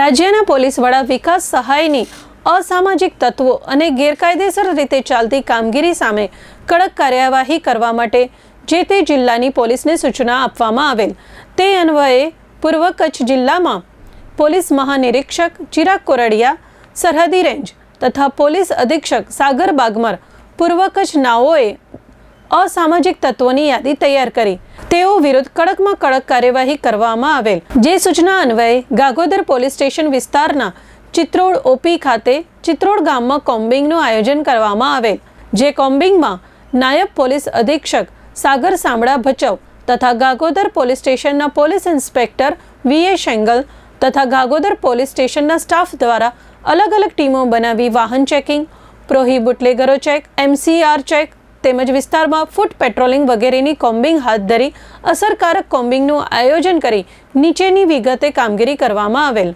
રાજ્યના પોલીસ વડા વિકાસ સહાયની અસામાજિક તત્વો અને ગેરકાયદેસર રીતે ચાલતી કામગીરી સામે કડક કાર્યવાહી કરવા માટે જે તે જિલ્લાની પોલીસને સૂચના આપવામાં આવેલ. તે અન્વયે પૂર્વ કચ્છ જિલ્લામાં પોલીસ મહાનિરીક્ષક ચિરાગ કોરડિયા, સરહદી રેન્જ તથા પોલીસ અધિક્ષક સાગર બાગમર પૂર્વ કચ્છ નાઓએ અસામાજિક તત્વોની યાદી તૈયાર કરી. તેઓ વિરુદ્ધ કડકમાં કડક કાર્યવાહી કરવામાં આવેલ. જે સૂચના અન્વયે ગાગોદર પોલીસ સ્ટેશન વિસ્તારના ચિત્રોડ ઓપી ખાતે ચિત્રોડ ગામમાં કોમ્બિંગનું આયોજન કરવામાં આવેલ. જે કોમ્બિંગમાં નાયબ પોલીસ અધિક્ષક સાગર સામડા ભચવ તથા ગાગોદર પોલીસ સ્ટેશનના police inspector V A Shengal તથા ગાગોદર પોલીસ સ્ટેશનના સ્ટાફ દ્વારા અલગ અલગ ટીમો બનાવી વાહન ચેકિંગ પ્રોહી બુટલેગરો ચેક એમસીઆર ચેક તેમજ વિસ્તારમાં ફૂટ પેટ્રોલિંગ વગેરેની કોમ્બિંગ હાથ ધરી અસરકારક કોમ્બિંગનું આયોજન કરી નીચેની વિગતે કામગીરી કરવામાં આવેલ.